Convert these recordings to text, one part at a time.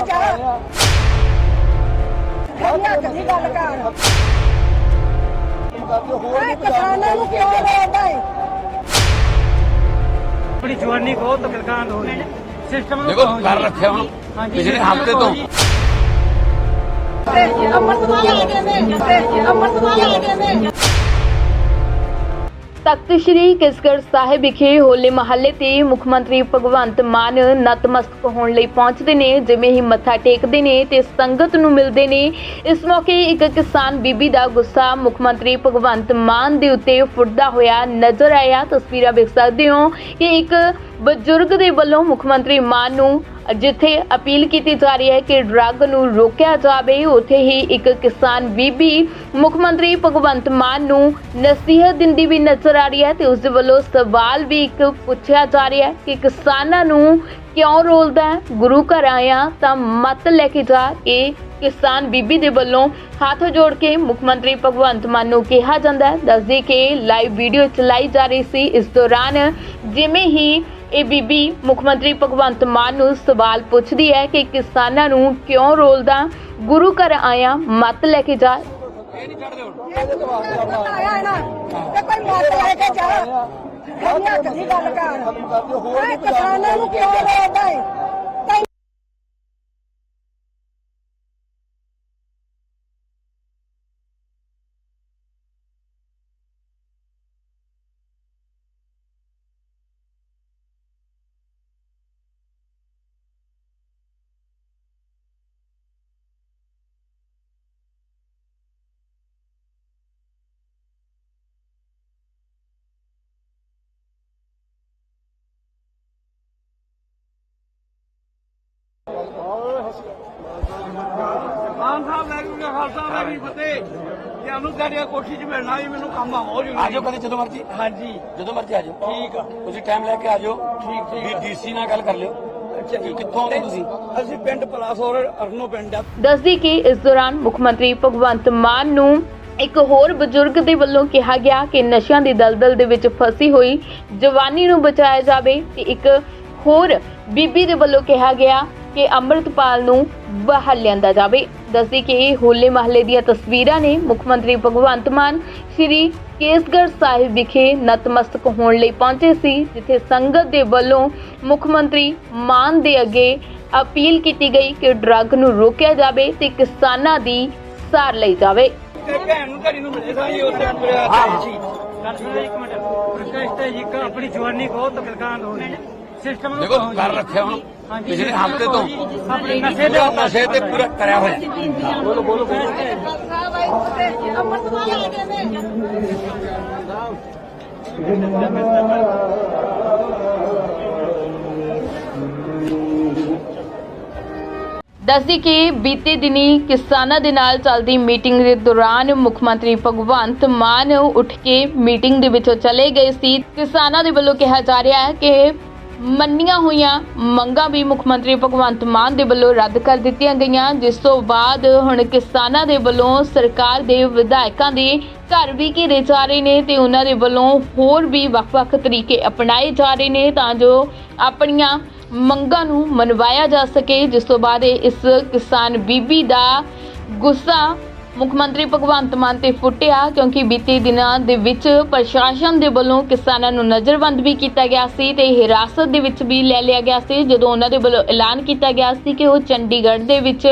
ਕੇ ਜਾ ਦੁਨੀਆ ਕਦੀ ਗੱਲ ਕਰ ਇਹ ਕਿਸਾਨਾਂ ਨੂੰ ਕਿਉਂ ਰੋਦਾ ਹੈ ਆਪਣੀ ਜਵਾਨੀ ਕੋ ਤਾਂ ਗਲਕਾਨ ਹੋ ਰਹੀ ਸਿਸਟਮ ਨੂੰ ਦੇਖੋ। ਕਰ ਰੱਖਿਆ ਹੁਣ। ਪਿਛਲੇ ਹਫ਼ਤੇ ਤੋਂ। ਤੇ ਅੰਮ੍ਰਿਤਪਾਲ ਆ ਗਏ ਨੇ। ਤੇ ਅੰਮ੍ਰਿਤਪਾਲ ਆ ਗਏ ਨੇ। ਤਖਤ ਸ੍ਰੀ ਕਿਸਗੜ੍ਹ ਸਾਹਿਬ ਵਿਖੇ ਹੋਲੇ ਮਹੱਲੇ ਤੇ ਮੁੱਖ ਮੰਤਰੀ ਭਗਵੰਤ ਮਾਨ ਨਤਮਸਤਕ ਹੋਣ ਲਈ ਪਹੁੰਚਦੇ ਨੇ, ਜਿਵੇਂ ਹੀ ਮੱਥਾ ਟੇਕਦੇ ਨੇ ਤੇ ਸੰਗਤ ਨੂੰ ਮਿਲਦੇ ਨੇ। ਇਸ ਮੌਕੇ ਇੱਕ ਕਿਸਾਨ ਬੀਬੀ ਦਾ ਗੁੱਸਾ ਮੁੱਖ ਮੰਤਰੀ ਭਗਵੰਤ ਮਾਨ ਦੇ ਉੱਤੇ ਫੁੱਟਦਾ ਹੋਇਆ ਨਜ਼ਰ ਆਇਆ। ਤਸਵੀਰਾਂ ਵੇਖ ਸਕਦੇ ਹੋ ਕਿ ਇੱਕ ਬਜ਼ੁਰਗ ਦੇ ਵੱਲੋਂ ਮੁੱਖ ਮੰਤਰੀ ਮਾਨ ਨੂੰ ਜਿੱਥੇ ਅਪੀਲ ਕੀਤੀ ਜਾ ਰਹੀ ਹੈ ਕਿ ਡਰੱਗ ਨੂੰ ਰੋਕਿਆ ਜਾਵੇ, ਉੱਥੇ ਹੀ ਇੱਕ ਕਿਸਾਨ ਬੀਬੀ ਮੁੱਖ ਮੰਤਰੀ ਭਗਵੰਤ ਮਾਨ ਨੂੰ ਨਸੀਹਤ ਦਿੰਦੀ ਵੀ ਨਜ਼ਰ ਆ ਰਹੀ ਹੈ ਤੇ ਉਸ ਦੇ ਵੱਲੋਂ ਸਵਾਲ ਵੀ ਇੱਕ ਪੁੱਛਿਆ ਜਾ ਰਿਹਾ ਹੈ ਕਿ ਕਿਸਾਨਾਂ ਨੂੰ ਕਿਉਂ ਰੋਲਦਾ ਹੈ? ਗੁਰੂ ਘਰ ਆਇਆ ਤਾਂ ਮਤ ਲੈ ਕੇ ਜਾ ਇਹ ਕਿਸਾਨ ਬੀਬੀ ਦੇ ਵੱਲੋਂ ਹੱਥ ਜੋੜ ਕੇ ਮੁੱਖ ਮੰਤਰੀ ਭਗਵੰਤ ਮਾਨ ਨੂੰ ਕਿਹਾ ਜਾਂਦਾ ਹੈ। ਦੱਸਦੇ ਕਿ ਲਾਈਵ ਵੀਡੀਓ ਚਲਾਈ ਜਾ ਰਹੀ ਸੀ। ਇਸ ਦੌਰਾਨ ਜਿਵੇਂ ਹੀ ਇਹ ਬੀਬੀ ਮੁੱਖ ਮੰਤਰੀ ਭਗਵੰਤ ਮਾਨ ਨੂੰ ਸਵਾਲ ਪੁੱਛਦੀ ਹੈ ਕਿ ਕਿਸਾਨਾਂ ਨੂੰ ਕਿਉਂ ਰੋਲਦਾ? ਗੁਰੂ ਘਰ ਆਇਆ ਮਤ ਲੈ ਕੇ ਜਾ। ਆਇਆ ਹੈ ਨਾ। ਤੇ ਕੋਈ ਮਤ ਲੈ ਕੇ ਜਾ ਦੁਨੀਆ ਕਦੀ ਗੱਲ ਕਰ। ਇਹ ਕਿਸਾਨਾਂ ਨੂੰ ਕਿਉਂ ਰੋਦਾ ਹੈ ਖਾਨ ਸਾਹਿਬ ਵੈਗਰੂ ਦਾ ਖਾਲਸਾ ਵੈਗਰੂ ਫਤਿਹ। ਤੁਹਾਨੂੰ ਤੁਹਾਡੀ ਕੋਠੀ 'ਚ ਮਿਲਣਾ ਵੀ ਮੈਨੂੰ ਕੰਮ ਆ ਬਹੁਤ ਜ਼ਰੂਰੀ ਆਜੋ ਕਦੇ ਜਦੋਂ ਮਰਜ਼ੀ। ਹਾਂਜੀ। ਜਦੋਂ ਮਰਜ਼ੀ ਆਜੋ। ਠੀਕ ਆ। ਤੁਸੀਂ ਟਾਈਮ ਲੈ ਕੇ ਆਜੋ। ਠੀਕ, ਠੀਕ। ਡੀਸੀ ਨਾਲ ਗੱਲ ਕਰ ਲਿਓ। ਅੱਛਾ ਕਿ ਕਿੱਥੋਂ ਤੁਸੀਂ? ਅਸੀਂ ਪਿੰਡ ਪਲਾਸੌਰ ਅਰਨੋ ਪਿੰਡ ਆ। ਦੱਸਦੀ ਕਿ ਇਸ ਦੌਰਾਨ ਮੁੱਖ ਮੰਤਰੀ ਭਗਵੰਤ ਮਾਨ ਨੂੰ ਇੱਕ ਹੋਰ ਬਜ਼ੁਰਗ ਦੇ ਵੱਲੋਂ ਕਿਹਾ ਗਿਆ ਕਿ ਨਸ਼ਿਆਂ ਦੀ ਦਲਦਲ ਦੇ ਵਿੱਚ ਫਸੀ ਹੋਈ ਜਵਾਨੀ ਨੂੰ ਬਚਾਇਆ ਜਾਵੇ ਤੇ ਇੱਕ ਹੋਰ ਬੀਬੀ ਦੇ ਵੱਲੋਂ ਕਿਹਾ ਗਿਆ ਕਿ ਅੰਮ੍ਰਿਤਪਾਲ ਨੂੰ ਬਾਹਰ ਲਿਆਂਦਾ ਜਾਵੇ। ਦੱਸਦੀ ਕਿ ਇਹ ਹੋਲੇ ਮਹੱਲੇ ਦੀਆਂ ਤਸਵੀਰਾਂ ਨੇ ਮੁੱਖ ਮੰਤਰੀ ਭਗਵੰਤ ਮਾਨ ਸ਼੍ਰੀ ਕੇਸਗੜ੍ਹ ਸਾਹਿਬ ਵਿਖੇ ਨਤਮਸਤਕ ਹੋਣ ਲਈ ਪਹੁੰਚੇ ਸੀ ਜਿੱਥੇ ਸੰਗਤ ਦੇ ਵੱਲੋਂ ਮੁੱਖ ਮੰਤਰੀ ਮਾਨ ਦੇ ਅੱਗੇ ਅਪੀਲ ਕੀਤੀ ਗਈ ਕਿ ਡਰੱਗ ਨੂੰ ਰੋਕਿਆ ਜਾਵੇ ਤੇ ਕਿਸਾਨਾਂ ਦੀ ਸਾਰ ਲਈ ਜਾਵੇ। ਤੇ ਭੈਣ ਨੂੰ ਤੁਹਾਡੀ ਨੂੰ ਮਿਲੇ ਸਾਂ ਜੀ ਉੱਥੇ ਤੁਰਿਆ ਆਇਆ ਸੀ ਗੱਲ ਸੁਣੋ ਇੱਕ ਮਿੰਟ। ਪ੍ਰੋਟੈਸਟ ਹੈ ਜੀ ਕਿ ਆਪਣੀ ਜਵਾਨੀ ਕੋ ਤਾਂ ਗਲਕਾਨ ਹੋ ਰਹੀ ਸਿਸਟਮ ਨੂੰ ਦੇਖੋ। ਕਰ ਰੱਖਿਆ ਹੁਣ ਪਿਛਲੇ ਹਫ਼ਤੇ ਤੋਂ। ਆਪਣੀ ਨਸ਼ੇ ਦੇ ਨਸ਼ੇ ਤੇ ਪੂਰਾ ਕਰਿਆ ਹੋਇਆ ਬੋਲੋ ਬੋਲੋ ਦੱਸਦੀ ਕਿ ਬੀਤੇ ਦਿਨੀ ਕਿਸਾਨਾਂ ਦੇ ਨਾਲ ਚੱਲਦੀ ਮੀਟਿੰਗ ਦੇ ਦੌਰਾਨ ਮੁੱਖ ਮੰਤਰੀ ਭਗਵੰਤ ਮਾਨ ਉੱਠ ਕੇ ਮੀਟਿੰਗ ਦੇ ਵਿੱਚੋਂ ਚਲੇ ਗਏ ਸੀ ਕਿਸਾਨਾਂ ਦੇ ਵੱਲੋਂ ਕਿਹਾ ਜਾ ਰਿਹਾ ਹੈ ਕਿ ਮੰਨੀਆਂ ਹੋਈਆਂ ਮੰਗਾਂ ਵੀ ਮੁੱਖ ਮੰਤਰੀ ਭਗਵੰਤ ਮਾਨ ਦੇ ਵੱਲੋਂ ਰੱਦ ਕਰ ਦਿੱਤੀਆਂ ਗਈਆਂ, ਜਿਸ ਤੋਂ ਬਾਅਦ ਹੁਣ ਕਿਸਾਨਾਂ ਦੇ ਵੱਲੋਂ ਸਰਕਾਰ ਦੇ ਵਿਧਾਇਕਾਂ ਦੇ ਘਰ ਵੀ ਘੇਰੇ ਜਾ ਰਹੇ ਨੇ ਤੇ ਉਹਨਾਂ ਦੇ ਵੱਲੋਂ ਹੋਰ ਵੀ ਵੱਖ-ਵੱਖ ਤਰੀਕੇ ਅਪਣਾਏ ਜਾ ਰਹੇ ਨੇ ਤਾਂ ਜੋ ਆਪਣੀਆਂ ਮੰਗਾਂ ਨੂੰ ਮਨਵਾਇਆ ਜਾ ਸਕੇ, ਜਿਸ ਤੋਂ ਬਾਅਦ ਇਸ ਕਿਸਾਨ ਬੀਬੀ ਦਾ ਗੁੱਸਾ ਮੁੱਖ ਮੰਤਰੀ ਭਗਵੰਤ ਮਾਨ ਤੇ ਫੁੱਟਿਆ ਕਿਉਂਕਿ ਬੀਤੇ ਦਿਨਾਂ ਦੇ ਵਿੱਚ ਪ੍ਰਸ਼ਾਸਨ ਦੇ ਵੱਲੋਂ ਕਿਸਾਨਾਂ ਨੂੰ ਨਜ਼ਰਬੰਦ ਵੀ ਕੀਤਾ ਗਿਆ ਸੀ ਤੇ ਹਿਰਾਸਤ ਦੇ ਵਿੱਚ ਵੀ ਲੈ ਲਿਆ ਗਿਆ ਸੀ। ਜਦੋਂ ਉਹਨਾਂ ਦੇ ਵੱਲੋਂ ਐਲਾਨ ਕੀਤਾ ਗਿਆ ਸੀ ਕਿ ਉਹ ਚੰਡੀਗੜ੍ਹ ਦੇ ਵਿੱਚ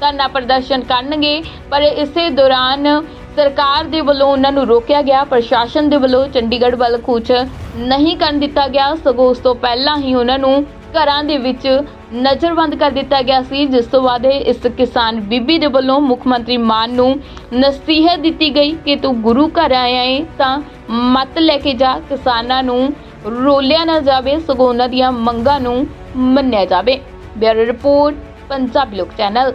ਧਰਨਾ ਪ੍ਰਦਰਸ਼ਨ ਕਰਨਗੇ, ਪਰ ਇਸੇ ਦੌਰਾਨ ਸਰਕਾਰ ਦੇ ਵੱਲੋਂ ਉਹਨਾਂ ਨੂੰ ਰੋਕਿਆ ਗਿਆ। ਪ੍ਰਸ਼ਾਸਨ ਦੇ ਵੱਲੋਂ ਚੰਡੀਗੜ੍ਹ ਵੱਲ ਕੂਚ ਨਹੀਂ ਕਰਨ ਦਿੱਤਾ ਗਿਆ। ਸਗੋਂ ਉਸ ਤੋਂ ਪਹਿਲਾਂ ਹੀ ਉਹਨਾਂ ਨੂੰ ਘਰਾਂ ਦੇ ਵਿੱਚ ਨਜ਼ਰਬੰਦ ਕਰ ਦਿੱਤਾ ਗਿਆ ਸੀ, ਜਿਸ ਤੋਂ ਬਾਅਦ ਇਸ ਕਿਸਾਨ ਬੀਬੀ ਦੇ ਵੱਲੋਂ ਮੁੱਖ ਮੰਤਰੀ ਮਾਨ ਨੂੰ ਨਸੀਹਤ ਦਿੱਤੀ ਗਈ ਕਿ ਤੂੰ ਗੁਰੂ ਘਰ ਆਇਆ ਏ ਤਾਂ ਮਤ ਲੈ ਕੇ ਜਾ, ਕਿਸਾਨਾਂ ਨੂੰ ਰੋਲਿਆ ਨਾ ਜਾਵੇ, ਸਗੋਂ ਉਹਨਾਂ ਦੀਆਂ ਮੰਗਾਂ ਨੂੰ ਮੰਨਿਆ ਜਾਵੇ। ਬਿਊਰੋ ਰਿਪੋਰਟ, ਪੰਜਾਬੀ ਲੋਕ ਚੈਨਲ।